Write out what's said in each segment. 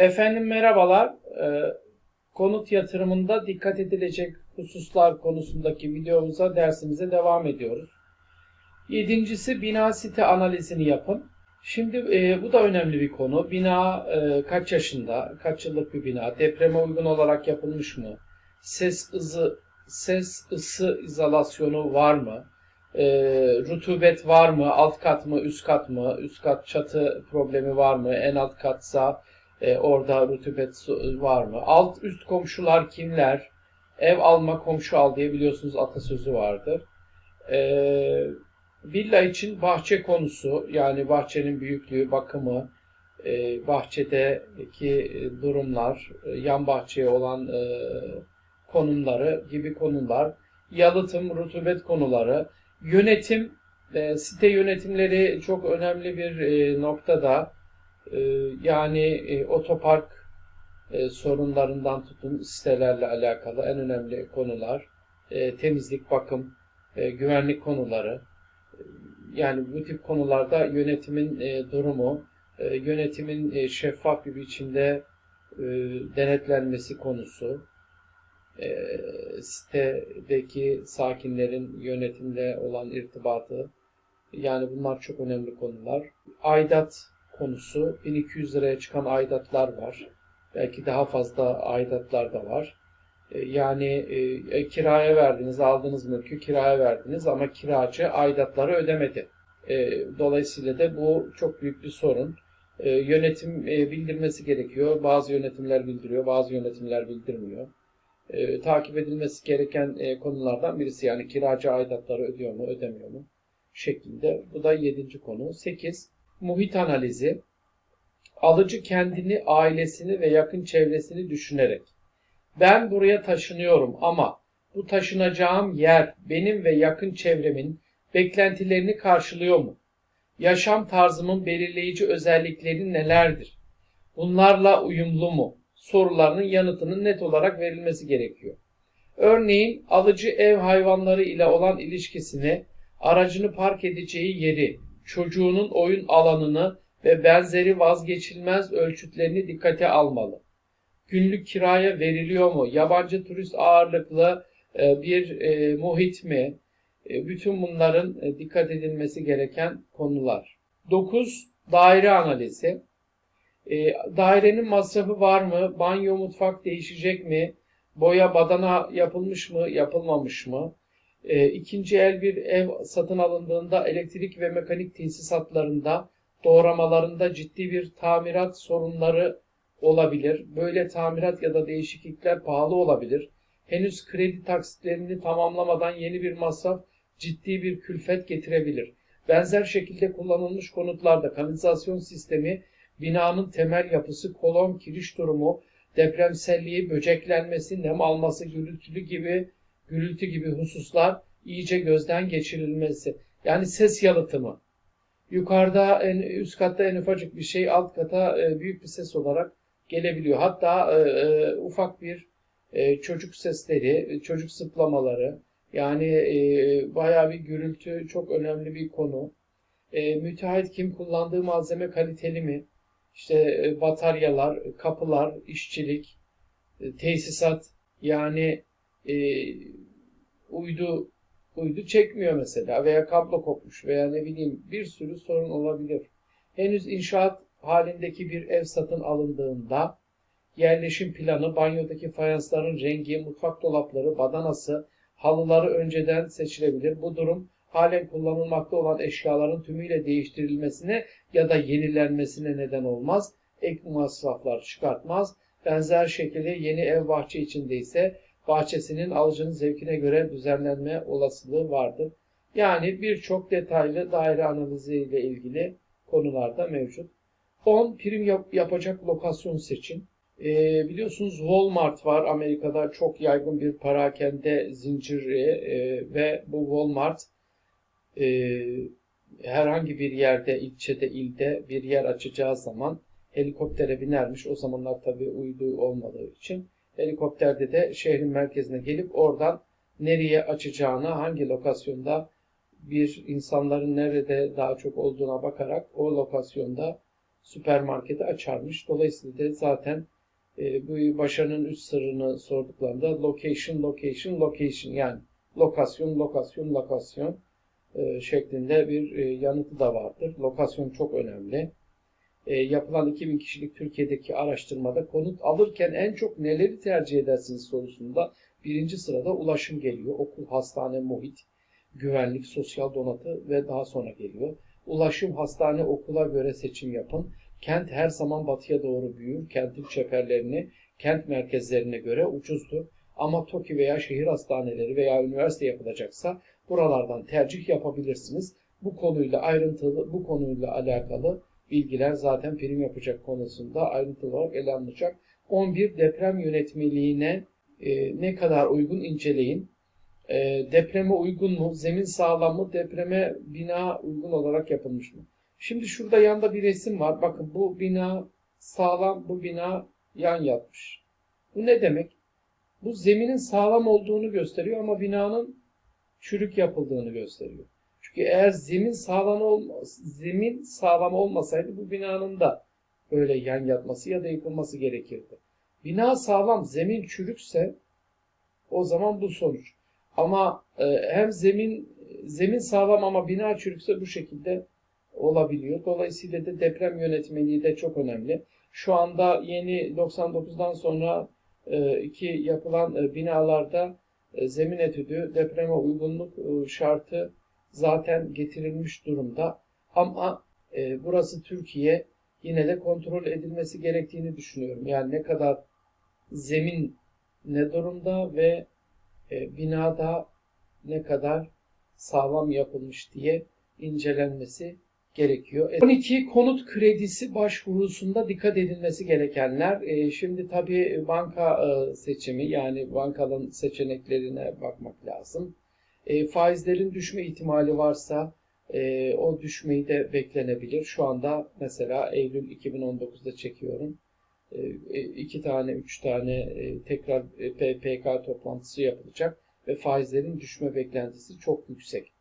Efendim merhabalar. Ee, konut yatırımında dikkat edilecek hususlar konusundaki videomuza dersimize devam ediyoruz. Yedincisi bina site analizini yapın. Şimdi e, bu da önemli bir konu. Bina e, kaç yaşında, kaç yıllık bir bina, depreme uygun olarak yapılmış mı? Ses ızı, ses ısı izolasyonu var mı? E, rutubet var mı? Alt kat mı, üst kat mı? Üst kat çatı problemi var mı? En alt katsa e, orada rutubet var mı? Alt üst komşular kimler? Ev alma komşu al diye biliyorsunuz atasözü vardır. E, villa için bahçe konusu yani bahçenin büyüklüğü, bakımı, e, bahçedeki e, durumlar, e, yan bahçeye olan e, konumları gibi konular, yalıtım, rutubet konuları, yönetim, e, site yönetimleri çok önemli bir e, noktada. E, yani e, otopark e, sorunlarından tutun sitelerle alakalı en önemli konular, e, temizlik, bakım, e, güvenlik konuları. E, Yani bu tip konularda yönetimin e, durumu, e, yönetimin e, şeffaf bir biçimde e, denetlenmesi konusu, e, sitedeki sakinlerin yönetimle olan irtibatı, yani bunlar çok önemli konular. Aidat konusu, 1200 liraya çıkan aidatlar var. Belki daha fazla aidatlar da var. E, Yani e, kiraya verdiniz, aldığınız mülkü kiraya verdiniz ama kiracı aidatları ödemedi. E, dolayısıyla da bu çok büyük bir sorun. E, yönetim e, bildirmesi gerekiyor. Bazı yönetimler bildiriyor, bazı yönetimler bildirmiyor. E, takip edilmesi gereken e, konulardan birisi yani kiracı aidatları ödüyor mu, ödemiyor mu şeklinde. Bu da yedinci konu. 8. Muhit analizi. Alıcı kendini, ailesini ve yakın çevresini düşünerek ben buraya taşınıyorum ama bu taşınacağım yer benim ve yakın çevremin beklentilerini karşılıyor mu? Yaşam tarzımın belirleyici özellikleri nelerdir? Bunlarla uyumlu mu? Sorularının yanıtının net olarak verilmesi gerekiyor. Örneğin alıcı ev hayvanları ile olan ilişkisini, aracını park edeceği yeri, çocuğunun oyun alanını ve benzeri vazgeçilmez ölçütlerini dikkate almalı günlük kiraya veriliyor mu? Yabancı turist ağırlıklı e, bir e, muhit mi? E, Bütün bunların dikkat edilmesi gereken konular. 9. Daire analizi. Dairenin masrafı var mı? Banyo, mutfak değişecek mi? Boya, badana yapılmış mı, yapılmamış mı? E, İkinci el bir ev satın alındığında elektrik ve mekanik tesisatlarında, doğramalarında ciddi bir tamirat sorunları olabilir. Böyle tamirat ya da değişiklikler pahalı olabilir. Henüz kredi taksitlerini tamamlamadan yeni bir masraf ciddi bir külfet getirebilir. Benzer şekilde kullanılmış konutlarda kanalizasyon sistemi, binanın temel yapısı, kolon, kiriş durumu, depremselliği, böceklenmesi, nem alması, gürültülü gibi gürültü gibi hususlar iyice gözden geçirilmesi. Yani ses yalıtımı. Yukarıda en üst katta en ufacık bir şey alt kata e, büyük bir ses olarak gelebiliyor. Hatta e, e, ufak bir e, çocuk sesleri, e, çocuk sıplamaları yani e, bayağı bir gürültü çok önemli bir konu. E, müteahhit kim kullandığı malzeme kaliteli mi? İşte e, bataryalar, kapılar, işçilik, e, tesisat yani e, uydu uydu çekmiyor mesela veya kablo kopmuş veya ne bileyim bir sürü sorun olabilir. Henüz inşaat halindeki bir ev satın alındığında yerleşim planı, banyodaki fayansların rengi, mutfak dolapları, badanası, halıları önceden seçilebilir. Bu durum halen kullanılmakta olan eşyaların tümüyle değiştirilmesine ya da yenilenmesine neden olmaz. Ek masraflar çıkartmaz. Benzer şekilde yeni ev bahçe içinde ise bahçesinin alıcının zevkine göre düzenlenme olasılığı vardır. Yani birçok detaylı daire analizi ile ilgili konularda mevcut. 10 prim yap- yapacak lokasyon seçin. Ee, biliyorsunuz Walmart var Amerika'da çok yaygın bir parakende zinciri e, ve bu Walmart e, herhangi bir yerde, ilçede, ilde bir yer açacağı zaman helikoptere binermiş. O zamanlar tabii uydu olmadığı için helikopterde de şehrin merkezine gelip oradan nereye açacağını, hangi lokasyonda bir insanların nerede daha çok olduğuna bakarak o lokasyonda süpermarketi açarmış. Dolayısıyla da zaten e, bu başarının üst sırrını sorduklarında location, location, location yani lokasyon, lokasyon, lokasyon e, şeklinde bir e, yanıtı da vardır. Lokasyon çok önemli. E, yapılan 2000 kişilik Türkiye'deki araştırmada konut alırken en çok neleri tercih edersiniz sorusunda birinci sırada ulaşım geliyor. Okul, hastane, muhit, güvenlik, sosyal donatı ve daha sonra geliyor. Ulaşım, hastane, okula göre seçim yapın. Kent her zaman batıya doğru büyür. Kentin çeperlerini kent merkezlerine göre ucuzdur. Ama TOKİ veya şehir hastaneleri veya üniversite yapılacaksa buralardan tercih yapabilirsiniz. Bu konuyla ayrıntılı, bu konuyla alakalı bilgiler zaten prim yapacak konusunda ayrıntılı olarak ele alınacak. 11 deprem yönetmeliğine e, ne kadar uygun inceleyin. E, depreme uygun mu? Zemin sağlam mı? Depreme bina uygun olarak yapılmış mı? Şimdi şurada yanda bir resim var. Bakın bu bina sağlam, bu bina yan yatmış. Bu ne demek? Bu zeminin sağlam olduğunu gösteriyor ama binanın çürük yapıldığını gösteriyor. Çünkü eğer zemin sağlam olma, zemin sağlam olmasaydı bu binanın da öyle yan yatması ya da yıkılması gerekirdi. Bina sağlam, zemin çürükse o zaman bu sonuç. Ama e, hem zemin zemin sağlam ama bina çürükse bu şekilde olabiliyor. Dolayısıyla da deprem yönetmeliği de çok önemli. Şu anda yeni 99'dan sonra e, ki yapılan e, binalarda e, zemin etüdü, depreme uygunluk şartı zaten getirilmiş durumda. Ama e, burası Türkiye yine de kontrol edilmesi gerektiğini düşünüyorum. Yani ne kadar zemin ne durumda ve e, binada ne kadar sağlam yapılmış diye incelenmesi gerekiyor. 12 konut kredisi başvurusunda dikkat edilmesi gerekenler. E, şimdi tabii banka e, seçimi yani bankanın seçeneklerine bakmak lazım. E, faizlerin düşme ihtimali varsa e, o düşmeyi de beklenebilir. Şu anda mesela Eylül 2019'da çekiyorum. E, iki tane, üç tane e, tekrar e, PPK toplantısı yapılacak ve faizlerin düşme beklentisi çok yüksek.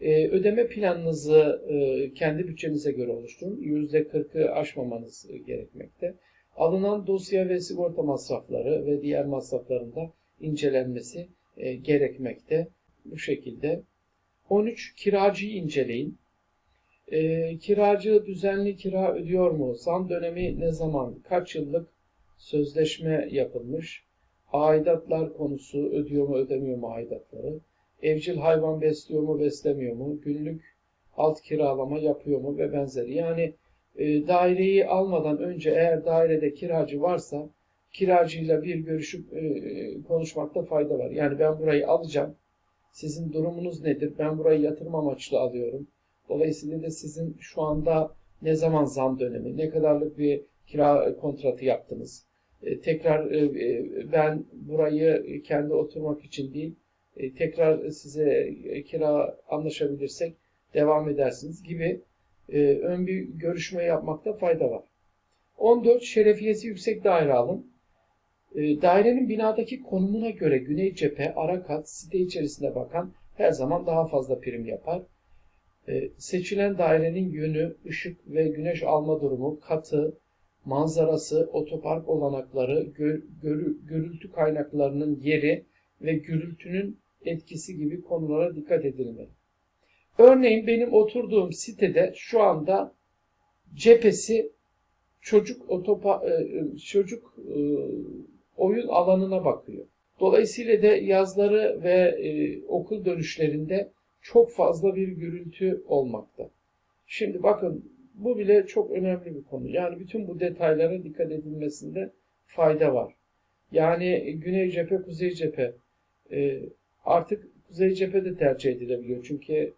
E, ödeme planınızı e, kendi bütçenize göre oluşturun. %40'ı aşmamanız gerekmekte. Alınan dosya ve sigorta masrafları ve diğer masrafların da incelenmesi e, gerekmekte. Bu şekilde. 13. Kiracıyı inceleyin. E, kiracı düzenli kira ödüyor mu? Zam dönemi ne zaman? Kaç yıllık sözleşme yapılmış? Aidatlar konusu ödüyor mu ödemiyor mu aidatları? Evcil hayvan besliyor mu beslemiyor mu? Günlük alt kiralama yapıyor mu ve benzeri. Yani e, daireyi almadan önce eğer dairede kiracı varsa kiracıyla bir görüşüp e, konuşmakta fayda var. Yani ben burayı alacağım. Sizin durumunuz nedir? Ben burayı yatırım amaçlı alıyorum. Dolayısıyla da sizin şu anda ne zaman zam dönemi, ne kadarlık bir kira kontratı yaptınız? E, tekrar e, e, ben burayı kendi oturmak için değil, tekrar size kira anlaşabilirsek devam edersiniz gibi ön bir görüşme yapmakta fayda var. 14. Şerefiyesi yüksek daire alın. E, dairenin binadaki konumuna göre güney cephe, ara kat, site içerisinde bakan her zaman daha fazla prim yapar. E, seçilen dairenin yönü, ışık ve güneş alma durumu, katı, manzarası, otopark olanakları, gör, görü, gürültü kaynaklarının yeri ve gürültünün etkisi gibi konulara dikkat edilmeli. Örneğin benim oturduğum sitede şu anda cephesi çocuk otopa, çocuk oyun alanına bakıyor. Dolayısıyla da yazları ve e, okul dönüşlerinde çok fazla bir gürültü olmakta. Şimdi bakın bu bile çok önemli bir konu. Yani bütün bu detaylara dikkat edilmesinde fayda var. Yani güney cephe, kuzey cephe e, artık kuzey cephe de tercih edilebiliyor. Çünkü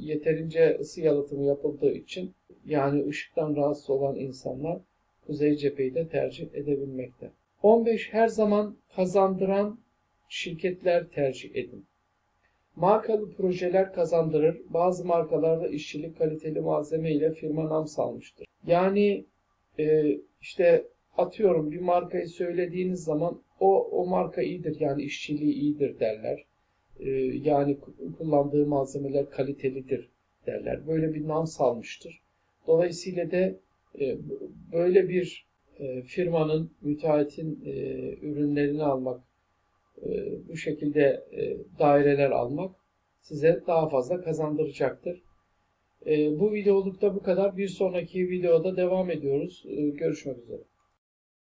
yeterince ısı yalıtımı yapıldığı için yani ışıktan rahatsız olan insanlar kuzey cepheyi de tercih edebilmekte. 15 her zaman kazandıran şirketler tercih edin. Markalı projeler kazandırır. Bazı markalarda işçilik kaliteli malzeme ile firma nam salmıştır. Yani e, işte atıyorum bir markayı söylediğiniz zaman o, o marka iyidir yani işçiliği iyidir derler. E, yani kullandığı malzemeler kalitelidir derler. Böyle bir nam salmıştır. Dolayısıyla da E, Böyle bir e, firmanın, müteahhitin e, ürünlerini almak, e, bu şekilde daireler almak size daha fazla kazandıracaktır. E, Bu videolukta bu kadar. Bir sonraki videoda devam ediyoruz. Görüşmek üzere.